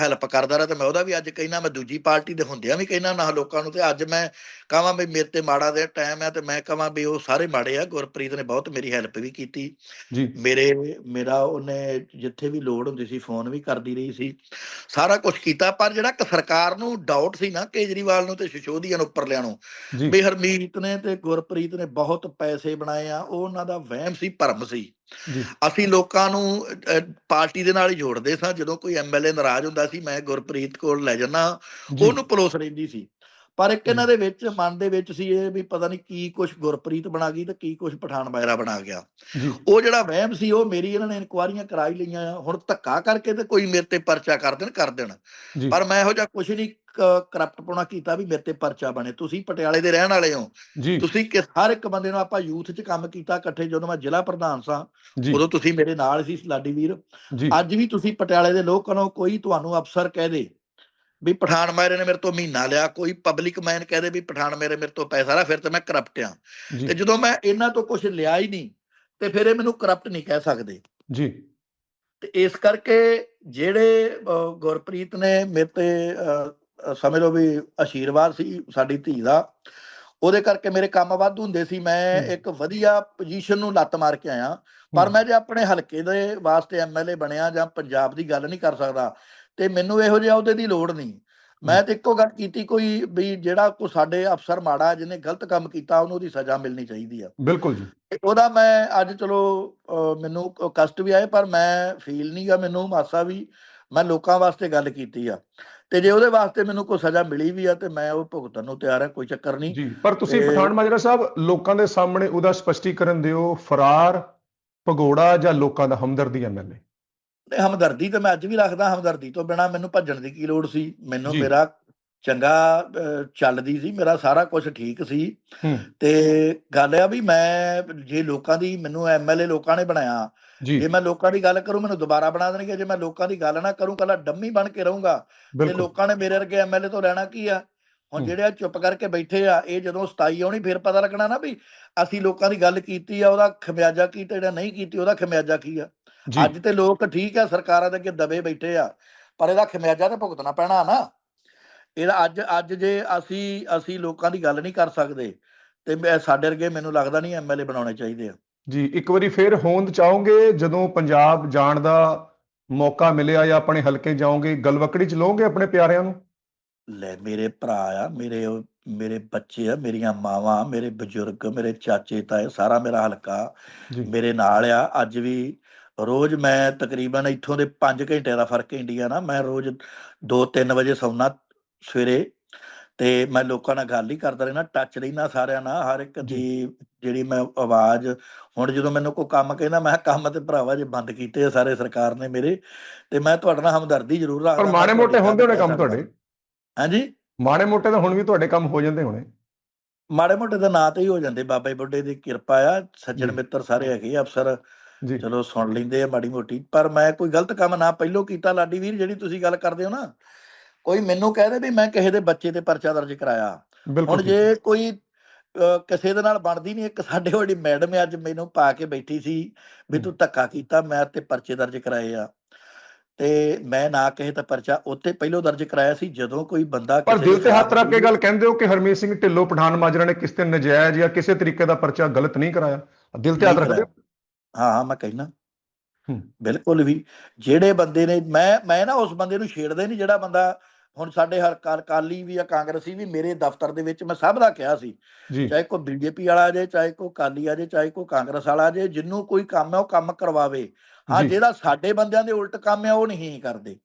ਹੈਲਪ ਕਰਦਾ ਰਿਹਾ ਤੇ ਮੈਂ ਉਹਦਾ ਵੀ ਅੱਜ ਕਹਿਣਾ ਮੈਂ ਦੂਜੀ ਪਾਰਟੀ ਦੇ ਹੁੰਦਿਆਂ ਵੀ ਕਹਿਣਾ ਨਾ ਲੋਕਾਂ ਨੂੰ ਤੇ ਅੱਜ ਮੈਂ ਕਹਾਂ ਵੀ ਮੇਰੇ ਤੇ ਮਾੜਾ ਦੇ ਟਾਈਮ ਹੈ ਤੇ ਮੈਂ ਕਹਾਂ ਵੀ ਉਹ ਸਾਰੇ ਮਾੜੇ ਆ ਗੁਰਪ੍ਰੀਤ ਨੇ ਬਹੁਤ ਮੇਰੀ ਹੈਲਪ ਵੀ ਕੀਤੀ। ਜੀ। ਮੇਰੇ ਮੇਰਾ ਉਹਨੇ ਜਿੱਥੇ ਵੀ ਲੋੜ ਹੁੰਦੀ ਸੀ ਫੋਨ ਵੀ ਕਰਦੀ ਰਹੀ ਸੀ। ਸਾਰਾ ਕੁਝ ਕੀਤਾ ਪਰ ਜਿਹੜਾ ਕਿ ਸਰਕਾਰ ਨੂੰ ਡਾਊਟ ਸੀ ਨਾ ਕੇਜਰੀਵਾਲ ਨੂੰ ਤੇ ਸ਼ਿਸ਼ੋਦੀਆ ਨੂੰ ਉੱਪਰ ਲਿਆਣੋਂ ਵੀ ਹਰਮੀਤ ਨੇ ਤੇ ਗੁਰਪ੍ਰੀਤ ਨੇ ਬਹੁਤ ਪੈਸੇ ਬਣਾਏ ਆ ਉਹ ਉਹਨਾਂ ਦਾ ਵਹਿਮ ਸੀ ਭਰਮ ਸੀ। ਅਸੀਂ ਲੋਕਾਂ ਨੂੰ ਪਾਰਟੀ ਦੇ ਨਾਲ ਹੀ ਜੋੜਦੇ ਸਾਂ। ਜਦੋਂ ਕੋਈ ਐਮਐਲਏ ਨਾਰਾਜ਼ ਹੁੰਦਾ ਸੀ ਮੈਂ ਗੁਰਪ੍ਰੀਤ ਕੋਲ ਲੈ ਜੰਨਾ ਜੀ। ਉਹਨੂੰ ਪਲੋਸ ਰਹਿੰਦੀ ਸੀ। ਪਰ ਇੱਕ ਇਹਨਾਂ ਦੇ ਵਿੱਚ ਮਨ ਦੇ ਵਿੱਚ ਸੀ ਇਹ ਵੀ ਪਤਾ ਨਹੀਂ ਕੀ ਕੁਝ ਗੁਰਪ੍ਰੀਤ ਬਣਾ ਗਈ ਤੇ ਕੀ ਕੁਝ ਪਠਾਨ ਮਾਇਰਾ ਬਣਾ ਗਿਆ। ਉਹ ਜਿਹੜਾ ਵਹਿਮ ਸੀ ਉਹ ਮੇਰੀ ਇਹਨਾਂ ਨੇ ਇਨਕੁਆਰੀਆਂ ਕਰਾਈ ਲਈਆਂ ਹੁਣ ਧੱਕਾ ਕਰਕੇ ਤੇ ਕੋਈ ਮੇਰੇ ਤੇ ਪਰਚਾ ਕਰ ਦੇਣ ਕਰ ਦੇਣ। ਪਰ ਮੈਂ ਇਹੋ ਜਿਹਾ ਕੁਝ ਨਹੀਂ ਕਰਪਟ ਪੋਣਾ ਕੀਤਾ ਵੀ ਮੇਰੇ ਤੇ ਪਰਚਾ ਬਣੇ। ਤੁਸੀਂ ਪਟਿਆਲੇ ਦੇ ਰਹਿਣ ਵਾਲੇ ਹੋ। ਤੁਸੀਂ ਕਿ ਹਰ ਇੱਕ ਬੰਦੇ ਨੂੰ ਆਪਾਂ ਯੂਥ 'ਚ ਕੰਮ ਕੀਤਾ ਇਕੱਠੇ ਜਦੋਂ ਮੈਂ ਜ਼ਿਲ੍ਹਾ ਪ੍ਰਧਾਨ ਸਾਂ ਉਦੋਂ ਤੁਸੀਂ ਮੇਰੇ ਨਾਲ ਸੀ ਲਾਡੀ ਵੀਰ। ਅੱਜ ਵੀ ਤੁਸੀਂ ਪਟਿਆਲੇ ਦੇ ਲੋਕਾਂ ਨੂੰ ਕੋਈ ਤੁਹਾਨੂੰ ਅਫਸਰ ਕਹਿ ਦੇ ਵੀ ਪਠਾਨ ਮਾਰੇ ਨੇ ਮੇਰੇ ਤੋਂ ਮਹੀਨਾ ਲਿਆ ਕੋਈ ਪਬਲਿਕ ਮੈਨ ਕਹਦੇ ਵੀ ਪਠਾਨ ਮੇਰੇ ਮੇਰੇ ਤੋਂ ਪੈਸਾ ਲਿਆ ਫਿਰ ਤਾਂ ਮੈਂ ਕਰਪਟ ਆ। ਤੇ ਜਦੋਂ ਮੈਂ ਇਹਨਾਂ ਤੋਂ ਕੁਝ ਲਿਆ ਹੀ ਨਹੀਂ ਤੇ ਫਿਰ ਇਹ ਮੈਨੂੰ ਕਰਪਟ ਨਹੀਂ ਕਹਿ ਸਕਦੇ। ਜੀ। ਤੇ ਇਸ ਕਰਕੇ ਜਿਹੜੇ ਗੁਰਪ੍ਰੀਤ ਨੇ ਮੇਰੇ ਤੇ ਸਮਝ ਲਓ ਵੀ ਆਸ਼ੀਰਵਾਦ ਸੀ ਸਾਡੀ ਧੀ ਦਾ ਉਹਦੇ ਕਰਕੇ ਮੇਰੇ ਕੰਮ ਵੱਧ ਹੁੰਦੇ ਸੀ। ਮੈਂ। ਇੱਕ ਵਧੀਆ ਪੋਜੀਸ਼ਨ ਨੂੰ ਲੱਤ ਮਾਰ ਕੇ ਆਇਆ। ਪਰ। ਮੈਂ ਜੇ ਆਪਣੇ ਹਲਕੇ ਦੇ ਵਾਸਤੇ ਐਮਐਲਏ ਬਣਿਆ ਜਾਂ ਪੰਜਾਬ ਦੀ ਗੱਲ ਨਹੀਂ ਕਰ ਸਕਦਾ ਤੇ ਮੈਨੂੰ ਇਹੋ ਜਿਹਾ ਉਹਦੇ ਦੀ ਲੋੜ ਨਹੀਂ। ਮੈਂ ਤੇ ਇੱਕੋ ਗੱਲ ਕੀਤੀ ਕੋਈ ਵੀ ਜਿਹੜਾ ਕੋ ਸਾਡੇ ਅਫਸਰ ਮਾੜਾ ਜਿਹਨੇ ਗਲਤ ਕੰਮ ਕੀਤਾ ਉਹਨੂੰ ਉਹਦੀ ਸਜ਼ਾ ਮਿਲਣੀ ਚਾਹੀਦੀ ਆ। ਬਿਲਕੁਲ ਜੀ। ਉਹਦਾ ਮੈਂ ਅੱਜ ਚਲੋ ਮੈਨੂੰ ਕਸ਼ਟ ਵੀ ਆਏ ਪਰ ਮੈਂ ਫੀਲ ਨਹੀਂਗਾ ਮੈਨੂੰ ਮਾਸਾ ਵੀ ਮੈਂ ਲੋਕਾਂ ਵਾਸਤੇ ਗੱਲ ਕੀਤੀ ਆ। ਤੇ ਜੇ ਉਹਦੇ ਵਾਸਤੇ ਮੈਨੂੰ ਕੋਈ ਸਜ਼ਾ ਮਿਲੀ ਵੀ ਆ ਤੇ ਮੈਂ ਉਹ ਭੁਗਤਣ ਨੂੰ ਤਿਆਰ ਹਾਂ ਕੋਈ ਚੱਕਰ ਨਹੀਂ। ਜੀ ਪਰ ਤੁਸੀਂ ਪਠਾਨ ਮਾਜਰਾ ਸਾਹਿਬ ਲੋਕਾਂ ਦੇ ਸਾਹਮਣੇ ਉਹਦਾ ਸਪਸ਼ਟੀਕਰਨ ਦਿਓ ਫਰਾਰ ਭਗੋੜਾ ਜਾਂ ਲੋਕਾਂ ਦਾ ਹਮਦਰਦੀ ਐਮਐਲਏ ਤੇ ਹਮਦਰਦੀ ਤੇ ਮੈਂ ਅੱਜ ਵੀ ਰੱਖਦਾ ਹਮਦਰਦੀ ਤੋਂ ਬਿਨਾ ਮੈਨੂੰ ਭੱਜਣ ਦੀ ਕੀ ਲੋੜ ਸੀ? ਮੈਨੂੰ। ਮੇਰਾ ਚੰਗਾ ਚੱਲਦੀ ਸੀ ਮੇਰਾ ਸਾਰਾ ਕੁਝ ਠੀਕ ਸੀ। ਤੇ ਗੱਲ ਆ ਵੀ ਮੈਂ ਜੇ ਲੋਕਾਂ ਦੀ ਮੈਨੂੰ ਐਮਐਲਏ ਲੋਕਾਂ ਨੇ ਬਣਾਇਆ ਜੀ। ਮੈਂ ਲੋਕਾਂ ਦੀ ਗੱਲ ਕਰੂੰ ਮੈਨੂੰ ਦੁਬਾਰਾ ਬਣਾ ਦੇਣਗੇ। ਜੇ ਮੈਂ ਲੋਕਾਂ ਦੀ ਗੱਲ ਨਾ ਕਰੂੰ ਕੱਲਾ ਡੰਮੀ ਬਣ ਕੇ ਰਹੂੰਗਾ। ਤੇ ਲੋਕਾਂ ਨੇ ਮੇਰੇ ਵਰਗੇ ਐਮਐਲਏ ਤੋਂ ਲੈਣਾ ਕੀ ਆ? ਹੁਣ। ਜਿਹੜੇ ਆ ਚੁੱਪ ਕਰਕੇ ਬੈਠੇ ਆ ਇਹ ਜਦੋਂ 27 ਆਉਣੀ ਫਿਰ ਪਤਾ ਲੱਗਣਾ ਨਾ ਵੀ ਅਸੀਂ ਲੋਕਾਂ ਦੀ ਗੱਲ ਕੀਤੀ ਆ ਉਹਦਾ ਖਮਿਆਜਾ ਕੀ ਤੇ ਜਿਹੜਾ ਨਹੀਂ ਕੀਤੀ ਉਹਦਾ ਖਮਿਆਜਾ ਕੀ ਆ? ਅੱਜ ਤੇ ਲੋਕ ਠੀਕ ਆ ਸਰਕਾਰਾਂ ਦੇ ਅੱਗੇ ਦਬੇ ਬੈਠੇ ਆ ਪਰ ਇਹਦਾ ਖਮਿਆਜਾ ਤਾਂ ਭੁਗਤਣਾ ਪੈਣਾ ਨਾ। ਇਹਦਾ ਅੱਜ ਅੱਜ ਜੇ ਅਸੀਂ ਅਸੀਂ ਲੋਕਾਂ ਦੀ ਗੱਲ ਨਹੀਂ ਕਰ ਸਕਦੇ ਤੇ ਸਾਡੇ ਵਰਗੇ ਮੈਨੂੰ ਲੱਗਦਾ ਨਹੀਂ ਐਮਐਲਏ ਬਣਾਉਣੇ ਚਾਹੀਦੇ ਆ। ਜੀ ਇੱਕ ਵਾਰੀ ਫੇਰ ਹੋਂਦ ਚਾਹੋਗੇ ਜਦੋਂ ਪੰਜਾਬ ਜਾਣ ਦਾ ਮੌਕਾ ਮਿਲਿਆ ਜਾਂ ਆਪਣੇ ਹਲਕੇ ਜਾਓਗੇ ਗਲਵਕੜੀ ਚ ਲਓਗੇ ਆਪਣੇ ਪਿਆਰਿਆਂ ਨੂੰ? ਲੈ ਮੇਰੇ ਭਰਾ ਆ ਮੇਰੇ ਮੇਰੇ ਬੱਚੇ ਆ ਮੇਰੀਆਂ ਮਾਵਾਂ ਮੇਰੇ ਬਜ਼ੁਰਗ ਮੇਰੇ ਚਾਚੇ ਤਾਏ ਸਾਰਾ ਮੇਰਾ ਹਲਕਾ ਮੇਰੇ ਨਾਲ ਆ ਅੱਜ ਵੀ ਰੋਜ਼ ਮੈਂ ਤਕਰੀਬਨ ਇੱਥੋਂ ਦੇ 5 ਘੰਟੇ ਦਾ ਫ਼ਰਕ ਇੰਡੀਆ ਨਾ ਮੈਂ ਰੋਜ਼ 2-3 ਵਜੇ ਸੌਣਾ ਸਵੇਰੇ ਤੇ ਮੈਂ ਲੋਕਾਂ ਨਾਲ ਗੱਲ ਹੀ ਕਰਦਾ ਰਹਿਣਾ ਟੱਚ ਰਹਿਣਾ ਸਾਰਿਆਂ ਨਾਲ ਹਰ ਇੱਕ। ਦੀ ਜਿਹੜੀ ਮੈਂ ਆਵਾਜ਼ ਹੁਣ ਜਦੋਂ ਮੈਨੂੰ ਕੋਈ ਕੰਮ ਕਹਿੰਦਾ ਮੈਂ ਕੰਮ ਤੇ ਭਰਾਵਾ ਜੇ ਬੰਦ ਕੀਤੇ ਸਾਰੇ ਸਰਕਾਰ ਨੇ ਮੇਰੇ ਤੇ ਮੈਂ ਤੁਹਾਡੇ ਨਾਲ ਹਮਦਰਦੀ ਜ਼ਰੂਰ ਰੱਖਦਾ ਪਰ ਮਾੜੇ ਮੋਟੇ ਹੁੰਦੇ ਹੋਣੇ ਕੰਮ ਤੁਹਾਡੇ। ਹਾਂਜੀ ਮਾੜੇ ਮੋਟੇ ਤਾਂ ਹੁਣ ਵੀ ਤੁਹਾਡੇ ਕੰਮ ਹੋ ਜਾਂਦੇ ਹੋਣੇ ਮਾੜੇ ਮੋਟੇ ਦਾ ਨਾਂ ਤੇ ਹੀ ਹੋ ਜਾਂਦੇ ਬਾਬਾ ਜੀ ਬੁੱਢੇ ਦੀ ਕਿਰਪਾ ਆ ਸੱਜਣ। ਮਿੱਤਰ ਸਾਰੇ ਹੈਗੇ ਅਫਸਰ ਚਲੋ ਸੁਣ ਲੈਂਦੇ ਆ ਮਾੜੀ ਮੋਟੀ। ਪਰ ਮੈਂ ਕੋਈ ਗਲਤ ਕੰਮ ਨਾ ਪਹਿਲੋਂ ਕੀਤਾ ਲਾਡੀ ਵੀਰ ਜਿਹੜੀ ਤੁਸੀਂ ਗੱਲ ਕਰਦੇ ਹੋ ਨਾ ਕੋਈ ਮੈਨੂੰ ਕਹਿ ਦੇ ਵੀ ਮੈਂ ਕਿਸੇ ਦੇ ਬੱਚੇ ਤੇ ਪਰਚਾ ਦਰਜ ਕਰਾਇਆ। ਹੁਣ। ਜੇ ਕੋਈ ਕਿਸੇ ਦੇ ਨਾਲ ਬਣਦੀ ਨਹੀਂ ਇੱਕ ਸਾਡੇ ਵਾਲੀ ਮੈਡਮ ਅੱਜ ਮੈਨੂੰ ਪਾ ਕੇ ਬੈਠੀ ਸੀ ਵੀ। ਤੂੰ ਧੱਕਾ ਕੀਤਾ ਮੈਂ ਤੇ ਪਰਚੇ ਦਰਜ ਕਰਾਏ ਆ। ਤੇ ਮੈਂ ਨਾ ਕਿਸੇ ਤੇ ਪਰਚਾ ਉੱਤੇ ਪਹਿਲੋਂ ਦਰਜ ਕਰਾਇਆ ਸੀ ਜਦੋਂ ਕੋਈ ਬੰਦਾ ਪਰ ਦਿਲ ਤੇ ਹੱਥ ਰੱਖ ਕੇ ਗੱਲ ਕਹਿੰਦੇ ਹੋ ਕਿ ਹਰਮੀਤ ਸਿੰਘ ਢਿੱਲੋਂ ਪਠਾਨ ਮਾਜਰਾ ਨੇ ਕਿਸੇ ਤੇ ਨਜਾਇਜ਼ ਜਾਂ ਕਿਸੇ ਤਰੀਕੇ ਦਾ ਪਰਚਾ ਗਲਤ ਨਹੀਂ ਕਰਾਇਆ? ਦਿਲ ਤੇ ਹੱਥ ਰੱਖਦੇ ਹੋ ਹਾਂ ਮੈਂ ਕਹਿਣਾ। ਬਿਲਕੁਲ ਵੀ ਜਿਹੜੇ ਬੰਦੇ ਨੇ ਮੈਂ ਮੈਂ ਨਾ ਉਸ ਬੰਦੇ ਨੂੰ ਛੇੜਦਾ ਨਹੀਂ ਜਿਹੜਾ ਬੰਦਾ ਹੁਣ ਸਾਡੇ ਹਰ ਕਾਲ- ਵੀ ਆ ਕਾਂਗਰਸੀ ਵੀ ਮੇਰੇ ਦਫ਼ਤਰ ਦੇ ਵਿੱਚ ਮੈਂ ਸਭ ਦਾ ਕਿਹਾ ਸੀ। ਚਾਹੇ ਕੋਈ ਬੀਜੇਪੀ ਵਾਲਾ ਆ ਜੇ ਚਾਹੇ ਕੋਈ ਕਾਲੀ ਆ ਜੇ ਚਾਹੇ ਕੋਈ ਕਾਂਗਰਸ ਵਾਲਾ ਆ ਜੇ ਜਿੰਨੂੰ ਕੋਈ ਕੰਮ ਹੈ ਉਹ ਕੰਮ ਕਰਵਾਵੇ। ਹਾਂ। ਜਿਹੜਾ ਸਾਡੇ ਬੰਦਿਆਂ ਦੇ ਉਲਟ ਕੰਮ ਹੈ ਉਹ ਨਹੀਂ ਕਰਦੇ।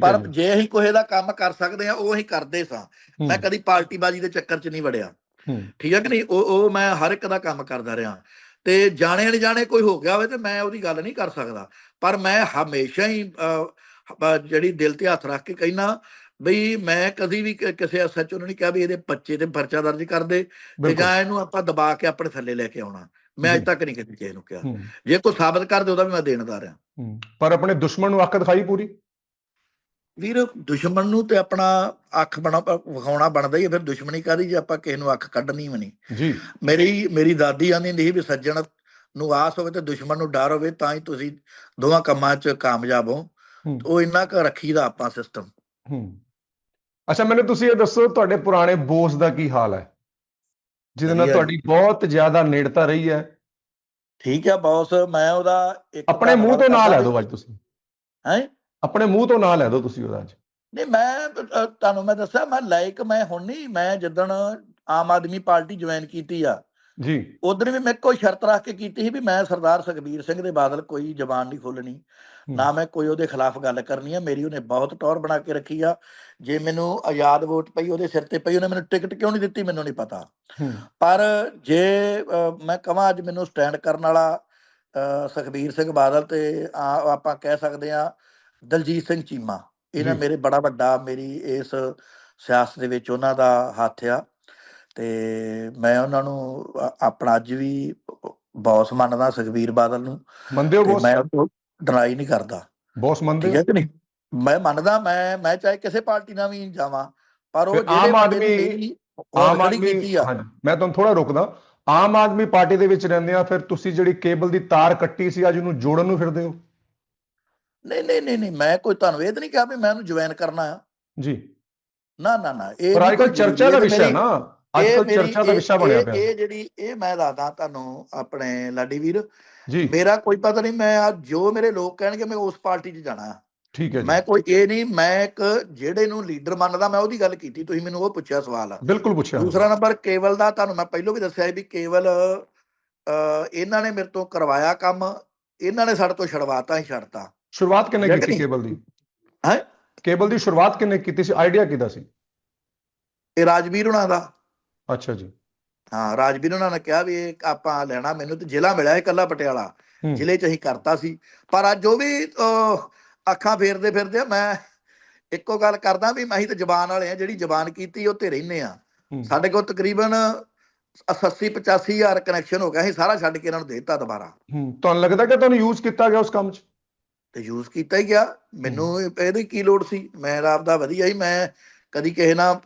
ਪਰ ਜੀ। ਅਸੀਂ ਕੋਈ ਦਾ ਕੰਮ ਕਰ ਸਕਦੇ ਆ ਉਹ ਅਸੀਂ ਕਰਦੇ ਸਾਂ। ਮੈਂ ਕਦੀ ਪਾਰਟੀਬਾਜ਼ੀ ਦੇ ਚੱਕਰ 'ਚ ਨਹੀਂ ਵੜਿਆ। ਠੀਕ ਹੈ ਕਿ ਨਹੀਂ? ਉਹ ਉਹ ਮੈਂ ਹਰ ਇੱਕ ਦਾ ਕੰਮ ਕਰਦਾ ਰਿਹਾ। ਤੇ ਜਾਣੇ ਅਣਜਾਣੇ ਕੋਈ ਹੋ ਗਿਆ ਹੋਵੇ ਤੇ ਮੈਂ ਉਹਦੀ ਗੱਲ ਨਹੀਂ ਕਰ ਸਕਦਾ। ਪਰ ਮੈਂ ਹਮੇਸ਼ਾ ਹੀ ਜਿਹੜੀ ਦਿਲ ਤੇ ਹੱਥ ਰੱਖ ਕੇ ਕਹਿਣਾ ਬਈ ਮੈਂ ਕਦੀ ਵੀ ਕਿਸੇ ਐਸਐਚਓ ਨੂੰ ਨਹੀਂ ਕਿਹਾ ਵੀ ਇਹਦੇ ਬੱਚੇ ਤੇ ਪਰਚਾ ਦਰਜ ਕਰ ਦੇ ਤੇ ਜਾਂ ਇਹਨੂੰ ਆਪਾਂ ਦਬਾ ਕੇ ਆਪਣੇ ਥੱਲੇ ਲੈ ਕੇ ਆਉਣਾ। ਮੈਂ ਅੱਜ। ਤੱਕ ਨਹੀਂ ਕਦੀ ਕਿਸੇ ਨੂੰ ਕਿਹਾ। ਜੇ ਕੋਈ ਸਾਬਤ ਕਰ ਦੇ ਉਹਦਾ ਵੀ ਮੈਂ ਦੇਣਦਾਰ ਆ। ਪਰ ਆਪਣੇ ਦੁਸ਼ਮਣ ਨੂੰ ਅੱਖ ਦਿਖਾਈ ਪੂਰੀ। ਵੀਰ ਦੁਸ਼ਮਣ ਨੂੰ ਤੇ ਆਪਣਾ ਅੱਖ ਬਣਾ ਵਿਖਾਉਣਾ ਬਣਦਾ ਹੀ ਹੈ ਫਿਰ ਦੁਸ਼ਮਣੀ ਕਾਦੀ ਜੇ ਆਪਾਂ ਕਿਸੇ ਨੂੰ ਅੱਖ ਕੱਢਣੀ ਵੀ ਨਹੀਂ। ਜੀ। ਮੇਰੀ ਮੇਰੀ ਦਾਦੀ ਆਂਦੀ ਹੁੰਦੀ ਸੀ ਵੀ ਸੱਜਣ ਨੂੰ ਆਸ ਹੋਵੇ ਤੇ ਦੁਸ਼ਮਣ ਨੂੰ ਡਰ ਹੋਵੇ ਤਾਂ ਹੀ ਤੁਸੀਂ ਦੋਵਾਂ ਕੰਮਾਂ 'ਚ ਕਾਮਯਾਬ ਹੋ। ਹੂੰ। ਉਹ ਇੰਨਾ ਕੁ ਰੱਖੀਦਾ ਆਪਾਂ ਸਿਸਟਮ ਹੂੰ। ਅੱਛਾ ਮੈਨੂੰ ਤੁਸੀਂ ਇਹ ਦੱਸੋ ਤੁਹਾਡੇ ਪੁਰਾਣੇ ਬੋਸ ਦਾ ਕੀ ਹਾਲ ਹੈ? ਜਿਹਦੇ ਨਾਲ। ਤੁਹਾਡੀ ਬਹੁਤ ਜ਼ਿਆਦਾ ਨੇੜਤਾ ਰਹੀ ਹੈ। ਠੀਕ ਆ ਬੌਸ ਮੈਂ ਉਹਦਾ ਇੱਕ ਆਪਣੇ ਮੂੰਹ ਤੋਂ ਨਾਂ ਲੈ ਦਿਓ ਅੱਜ ਤੁਸੀਂ। ਹੈ? ਆਪਣੇ ਮੂੰਹ ਤੋਂ ਨਾਂ ਲੈ ਦਿਓ ਤੁਸੀਂ ਉਹਦਾ ਅੱਜ। ਨਹੀਂ ਮੈਂ ਤੁਹਾਨੂੰ ਮੈਂ ਦੱਸਿਆ ਮੈਂ ਲਾਇਕ ਮੈਂ ਹੁਣ ਨਹੀਂ ਮੈਂ ਜਿੱਦਣ ਆਮ ਆਦਮੀ ਪਾਰਟੀ ਜੁਆਇਨ ਕੀਤੀ ਆ ਜੀ। ਉਦੋਂ ਵੀ ਮੈਂ ਕੋਈ ਸ਼ਰਤ ਰੱਖ ਕੇ ਕੀਤੀ ਸੀ ਵੀ ਮੈਂ ਸਰਦਾਰ ਸੁਖਬੀਰ ਸਿੰਘ ਦੇ ਬਾਦਲ ਕੋਈ ਜ਼ਬਾਨ ਨਹੀਂ ਖੋਲਣੀ। ਨਾ ਮੈਂ ਕੋਈ ਉਹਦੇ ਖਿਲਾਫ ਗੱਲ ਕਰਨੀ ਆ ਮੇਰੀ ਉਹਨੇ ਬਹੁਤ ਟੌਰ ਬਣਾ ਕੇ ਰੱਖੀ ਆ। ਜੇ ਮੈਨੂੰ ਆਜ਼ਾਦ ਵੋਟ ਪਈ ਉਹਦੇ ਸਿਰ ਤੇ ਪਈ ਉਹਨੇ ਮੈਨੂੰ ਟਿਕਟ ਕਿਉਂ ਨਹੀਂ ਦਿੱਤੀ ਮੈਨੂੰ ਨਹੀਂ ਪਤਾ। ਪਰ ਜੇ ਮੈਂ ਕਹਾਂ ਅੱਜ ਮੈਨੂੰ ਸਟੈਂਡ ਕਰਨ ਵਾਲਾ ਸੁਖਬੀਰ ਸਿੰਘ ਬਾਦਲ ਤੇ ਆਪਾਂ ਕਹਿ ਸਕਦੇ ਆ ਦਲਜੀਤ ਸਿੰਘ ਚੀਮਾ। ਇਹਨਾਂ। ਮੇਰੇ ਬੜਾ ਵੱਡਾ ਮੇਰੀ ਇਸ ਸਿਆਸਤ ਦੇ ਵਿੱਚ ਉਹਨਾਂ ਦਾ ਹੱਥ ਆ ਤੇ ਮੈਂ ਉਹਨਾਂ ਨੂੰ ਆਪਣਾ ਅੱਜ ਵੀ ਬੌਸ ਮੰਨਦਾ ਸੁਖਬੀਰ ਬਾਦਲ ਨੂੰ। ਮੰਨਦੇ ਹੋ ਬੋਸ? ਮੈਂ ਡਰਾਈ ਨਹੀਂ ਕਰਦਾ। ਬੋਸ ਮੰਨਦੇ ਠੀਕ ਹੋ? ਕਿ ਨਹੀਂ? ਮੈਂ ਮੰਨਦਾ ਮੈਂ ਮੈਂ ਚਾਹੇ ਕਿਸੇ ਪਾਰਟੀ ਨਾਲ ਵੀ ਜਾਵਾਂ ਪਰ ਉਹ ਜਿਹੜੇ ਆਮ ਆਦਮੀ- ਆਮ ਆਦਮੀ ਕੀਤੀ ਆ। ਹਾਂਜੀ ਮੈਂ ਤੁਹਾਨੂੰ ਥੋੜਾ ਰੁਕਦਾ ਆਮ ਆਦਮੀ ਪਾਰਟੀ ਦੇ ਵਿੱਚ ਰਹਿੰਦੇ ਆ ਫਿਰ ਤੁਸੀਂ ਜਿਹੜੀ ਕੇਬਲ ਦੀ ਤਾਰ ਕੱਟੀ ਸੀ ਅੱਜ ਉਹਨੂੰ ਜੋੜਨ ਨੂੰ ਫਿਰਦੇ ਹੋ। ਨਹੀਂ ਨਹੀਂ ਨਹੀਂ ਨਹੀਂ ਮੈਂ ਕੋਈ ਤੁਹਾਨੂੰ ਇਹ ਤਾਂ ਨਹੀਂ ਕਿਹਾ ਵੀ ਮੈਂ ਉਹਨੂੰ ਜੁਆਇਨ ਕਰਨਾ ਆ। ਜੀ। ਨਾ ਨਾ ਨਾ ਇਹ ਪਰ ਨਹੀਂ ਅੱਜ ਕੱਲ੍ਹ ਕੋਈ ਚਰਚਾ ਦਾ ਵਿਸ਼ਾ ਨਾ ਅੱਜ ਇਹ ਕੱਲ੍ਹ ਮੇਰੀ- ਚਰਚਾ ਦਾ ਵਿਸ਼ਾ ਬਣਿਆ ਪਿਆ। ਇਹ ਜਿਹੜੀ ਇਹ ਮੈਂ ਦੱਸਦਾ ਤੁਹਾਨੂੰ ਆਪਣੇ ਲਾਡੀ ਵੀਰ ਜੀ। ਮੇਰਾ ਕੋਈ ਪਤਾ ਨਹੀਂ ਮੈਂ ਆ ਜੋ ਮੇਰੇ ਲੋਕ ਕਹਿਣਗੇ ਮੈਂ ਉਸ ਪਾਰਟੀ 'ਚ ਜਾਣਾ। ਠੀਕ ਹੈ ਜੀ। ਮੈਂ ਕੋਈ ਇਹ ਨਹੀਂ ਮੈਂ ਇੱਕ ਜਿਹੜੇ ਨੂੰ ਲੀਡਰ ਮੰਨਦਾ ਮੈਂ ਉਹਦੀ ਗੱਲ ਕੀਤੀ ਤੁਸੀਂ ਮੈਨੂੰ ਉਹ ਪੁੱਛਿਆ ਸਵਾਲ। ਬਿਲਕੁਲ ਪੁੱਛਿਆ। ਦੂਸਰਾ ਨੰਬਰ ਕੇਵਲ ਦਾ ਤੁਹਾਨੂੰ ਮੈਂ ਪਹਿਲਾਂ ਵੀ ਦੱਸਿਆ ਵੀ ਕੇਵਲ ਇਹਨਾਂ ਨੇ ਮੇਰੇ ਤੋਂ ਕਰਵਾਇਆ ਕੰਮ ਇਹਨਾਂ ਨੇ ਸਾਡੇ ਤੋਂ ਛਡਵਾਤਾ ਹੀ ਛੱਡਤਾ ਸ਼ੁਰੂਆਤ ਕਿੰਨੇ ਕੀਤੀ? ਕੇਬਲ ਦੀ? ਹੈਂ? ਕੇਬਲ ਦੀ ਸ਼ੁਰੂਆਤ ਕਿੰਨੇ ਕੀਤੀ ਸੀ? ਆਈਡੀਆ ਕਿਹਦਾ ਸੀ? ਇਹ ਰਾਜਵੀਰ ਉਹਨਾਂ ਦਾ। ਅੱਛਾ ਜੀ। ਹਾਂ ਰਾਜਵੀਰ ਉਹਨਾਂ ਨੇ ਕਿਹਾ ਵੀ ਇਹ ਆਪਾਂ ਲੈਣਾ ਮੈਨੂੰ ਤੇ ਜ਼ਿਲ੍ਹਾ ਮਿਲਿਆ ਇਹ ਕੱਲਾ ਪਟਿਆਲਾ। ਜ਼ਿਲ੍ਹੇ 'ਚ ਅਸੀਂ ਕਰਤਾ ਸੀ। ਪਰ ਅੱਜ ਉਹ ਵੀ ਅੱਖਾਂ ਫੇਰਦੇ ਫਿਰਦੇ ਮੈਂ ਇੱਕੋ ਗੱਲ ਕਰਦਾ ਵੀ ਮੈਂ ਹੀ ਤਾਂ ਜ਼ਬਾਨ ਵਾਲੇ ਆ ਜਿਹੜੀ ਜ਼ਬਾਨ ਕੀਤੀ ਉਹ ਤੇ ਰਹਿੰਦੇ ਆ। ਸਾਡੇ ਕੋਲ ਤਕਰੀਬਨ 80 85 ਹਜ਼ਾਰ ਕਨੈਕਸ਼ਨ ਹੋ ਗਿਆ ਅਸੀਂ ਸਾਰਾ ਛੱਡ ਕੇ ਇਹਨਾਂ ਨੂੰ ਦੇ ਦਿੱਤਾ ਦੁਬਾਰਾ। ਤੁਹਾਨੂੰ ਲੱਗਦਾ ਕਿ ਤੁਹਾਨੂੰ ਯੂਜ਼ ਕੀਤਾ ਗਿਆ ਉਸ ਕੰਮ 'ਚ? ਤੇ ਯੂਜ਼ ਕੀਤਾ ਹੀ ਗਿਆ। ਮੈਨੂੰ ਇਹ- ਇਹਦੀ ਕੀ ਲੋੜ ਸੀ? ਮੈਂ ਤਾਂ ਆਪਦਾ ਵਧੀਆ ਹੀ ਮੈਂ ਕਦੀ ਕਿਸੇ ਨਾਲ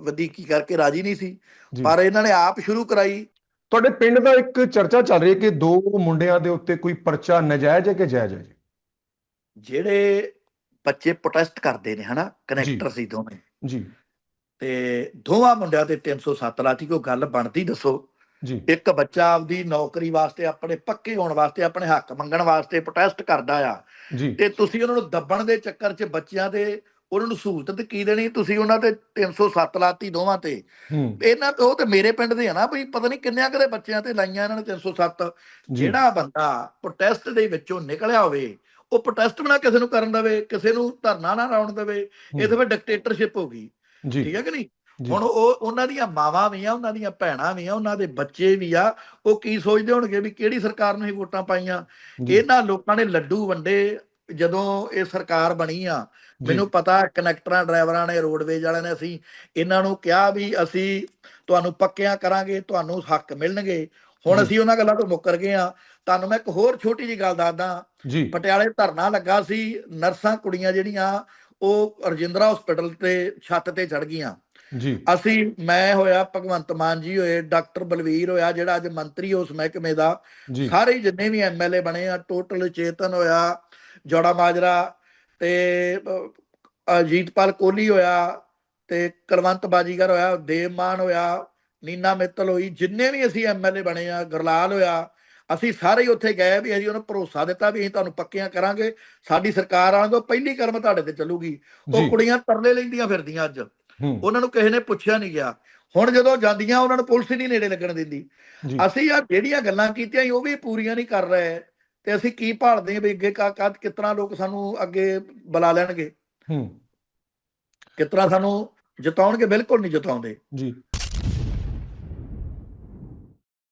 ਵਧੀਕੀ ਕਰਕੇ ਰਾਜੀ ਨਹੀਂ ਸੀ। ਪਰ ਇਹਨਾਂ ਨੇ ਆਪ ਸ਼ੁਰੂ ਕਰਾਈ। ਤੁਹਾਡੇ ਪਿੰਡ ਦਾ ਇੱਕ ਚਰਚਾ ਚੱਲ ਰਹੀ ਹੈ ਕਿ ਦੋ ਮੁੰਡਿਆਂ ਦੇ ਉੱਤੇ ਕੋਈ ਪਰਚਾ ਨਜਾਇਜ਼ ਹੈ ਕਿ ਜਾਇਜ਼ ਹੈ ਜਿਹੜੇ ਬੱਚੇ ਪ੍ਰੋਟੈਸਟ ਕਰਦੇ ਨੇ ਹਨਾ? ਕਨੈਕਟਰ ਸੀ ਦੋਵੇਂ। ਜੀ। ਤੇ ਦੋਵਾਂ ਮੁੰਡਿਆਂ ਤੇ 307 ਲਾਤੀ। ਕੋਈ ਗੱਲ ਬਣਦੀ ਦੱਸੋ। ਜੀ। ਇੱਕ ਬੱਚਾ ਆਪਦੀ ਨੌਕਰੀ ਵਾਸਤੇ ਆਪਣੇ ਪੱਕੇ ਹੋਣ ਵਾਸਤੇ ਆਪਣੇ ਹੱਕ ਮੰਗਣ ਵਾਸਤੇ ਪ੍ਰੋਟੈਸਟ ਕਰਦਾ ਆ। ਤੇ ਤੁਸੀਂ ਉਹਨਾਂ ਨੂੰ ਦੱਬਣ ਦੇ ਚੱਕਰ 'ਚ ਬੱਚਿਆਂ ਦੇ ਉਹਨਾਂ ਨੂੰ ਸਹੂਲਤ ਤੇ ਕੀ ਦੇਣੀ? ਤੁਸੀਂ ਉਹਨਾਂ ਤੇ 307 ਲਾਤੀ ਦੋਵਾਂ ਤੇ। ਇਹਨਾਂ ਉਹ ਤੇ ਮੇਰੇ ਪਿੰਡ ਦੇ ਆ ਨਾ ਵੀ ਪਤਾ ਨਹੀਂ ਕਿੰਨਿਆਂ ਕਦੇ ਬੱਚਿਆਂ ਤੇ ਲਾਈਆਂ ਇਹਨਾਂ ਨੇ 307 ਜੀ। ਜਿਹੜਾ ਬੰਦਾ ਪ੍ਰੋਟੈਸਟ ਦੇ ਵਿੱਚੋਂ ਨਿਕਲਿਆ ਹੋਵੇ ਉਹ ਪ੍ਰੋਟੈਸਟ ਬਣਾ ਕਿਸੇ ਨੂੰ ਕਰਨ ਦੇਵੇ ਕਿਸੇ ਨੂੰ ਧਰਨਾ ਨਾ ਲਾਉਣ ਦੇਵੇ ਇਹ ਤਾਂ ਫਿਰ ਡਿਕਟੇਟਰਸ਼ਿਪ ਹੋ ਗਈ। ਠੀਕ ਹੈ ਕਿ ਨਹੀਂ। ਹੁਣ ਉਹ ਉਹਨਾਂ ਦੀਆਂ ਮਾਵਾਂ ਵੀ ਆ ਉਹਨਾਂ ਦੀਆਂ ਭੈਣਾਂ ਵੀ ਆ ਉਹਨਾਂ ਦੇ ਬੱਚੇ ਵੀ ਆ ਉਹ ਕੀ ਸੋਚਦੇ ਹੋਣਗੇ ਵੀ ਕਿਹੜੀ ਸਰਕਾਰ ਨੂੰ ਹੀ ਵੋਟਾਂ ਪਾਈਆਂ? ਇਹਨਾਂ ਲੋਕਾਂ ਨੇ ਲੱਡੂ ਵੰਡੇ ਜਦੋਂ ਇਹ ਸਰਕਾਰ ਬਣੀ ਆ। ਮੈਨੂੰ ਪਤਾ ਕਨੈਕਟਰਾਂ ਡਰਾਈਵਰਾਂ ਨੇ ਰੋਡਵੇਜ ਵਾਲਿਆਂ ਨੇ ਅਸੀਂ ਇਹਨਾਂ ਨੂੰ ਕਿਹਾ ਵੀ ਅਸੀਂ ਤੁਹਾਨੂੰ ਪੱਕਿਆਂ ਕਰਾਂਗੇ ਤੁਹਾਨੂੰ ਹੱਕ ਮਿਲਣਗੇ। ਹੁਣ। ਅਸੀਂ ਉਹਨਾਂ ਗੱਲਾਂ ਤੋਂ ਮੁੱਕਰ ਗਏ ਆ। ਤੁਹਾਨੂੰ ਮੈਂ ਇੱਕ ਹੋਰ ਛੋਟੀ ਜੀ ਗੱਲ ਦੱਸਦਾ। ਪਟਿਆਲੇ ਧਰਨਾ ਲੱਗਾ ਸੀ ਨਰਸਾਂ ਕੁੜੀਆਂ ਜਿਹੜੀਆਂ ਉਹ ਰਜਿੰਦਰਾ ਹਸਪੀਟਲ ਤੇ ਛੱਤ ਤੇ ਚੜ ਗਈਆਂ। ਜੀ। ਅਸੀਂ ਮੈਂ ਹੋਇਆ ਭਗਵੰਤ ਮਾਨ ਜੀ ਹੋਏ ਡਾਕਟਰ ਬਲਵੀਰ ਹੋਇਆ ਜਿਹੜਾ ਅੱਜ ਮੰਤਰੀ ਉਸ ਮਹਿਕਮੇ ਦਾ। ਸਾਰੇ ਜਿੰਨੇ ਵੀ ਐਮਐਲਏ ਬਣੇ ਆ ਟੋਟਲ ਚੇਤਨ ਹੋਇਆ ਜੋੜਾ ਮਾਜਰਾ ਤੇ ਅਜੀਤਪਾਲ ਕੋਹਲੀ ਹੋਇਆ ਤੇ ਕੁਲਵੰਤ ਬਾਜੀਗਰ ਹੋਇਆ ਦੇਵ ਮਾਨ ਹੋਇਆ ਨੀਨਾ ਮਿੱਤਲ ਹੋਈ ਜਿੰਨੇ ਵੀ ਅਸੀਂ ਐਮਐਲਏ ਬਣੇ ਆ ਗਰਲਾਲ ਹੋਇਆ ਅਸੀਂ ਸਾਰੇ ਹੀ ਉੱਥੇ ਗਏ ਵੀ ਅਸੀਂ ਉਹਨੂੰ ਭਰੋਸਾ ਦਿੱਤਾ ਵੀ ਅਸੀਂ ਤੁਹਾਨੂੰ ਪੱਕਿਆਂ ਕਰਾਂਗੇ। ਸਾਡੀ ਸਰਕਾਰ ਆਉਣ ਤੋਂ ਪਹਿਲੀ ਕਰਮ ਤੁਹਾਡੇ ਤੇ ਚੱਲੂਗੀ। ਉਹ ਕੁੜੀਆਂ ਤਰਲੇ ਲੈਂਦੀਆਂ ਫਿਰਦੀਆਂ ਅੱਜ। ਉਹਨਾਂ ਨੂੰ ਕਿਸੇ ਨੇ ਪੁੱਛਿਆ ਨਹੀਂ ਗਿਆ। ਹੁਣ ਜਦੋਂ ਜਾਂਦੀਆਂ ਉਹਨਾਂ ਨੂੰ ਪੁਲਿਸ ਹੀ ਨਹੀਂ ਨੇੜੇ ਲੱਗਣ ਦਿੰਦੀ। ਅਸੀਂ ਆ ਜਿਹੜੀਆਂ ਗੱਲਾਂ ਕੀਤੀਆਂ ਉਹ ਵੀ ਪੂਰੀਆਂ ਨਹੀਂ ਕਰ ਰਹੇ। ਤੇ ਅਸੀਂ ਕੀ ਭਾਲਦੇ ਹਾਂ ਵੀ ਅੱਗੇ ਕਾ ਕਾ ਕਿਤਨਾ ਲੋਕ ਸਾਨੂੰ ਅੱਗੇ ਬੁਲਾ ਲੈਣਗੇ? ਹੂੰ। ਕਿਤਨਾ ਸਾਨੂੰ ਜਿਤਾਉਣਗੇ? ਬਿਲਕੁਲ ਨਹੀਂ ਜਿਤਾਉਂਦੇ। ਜੀ।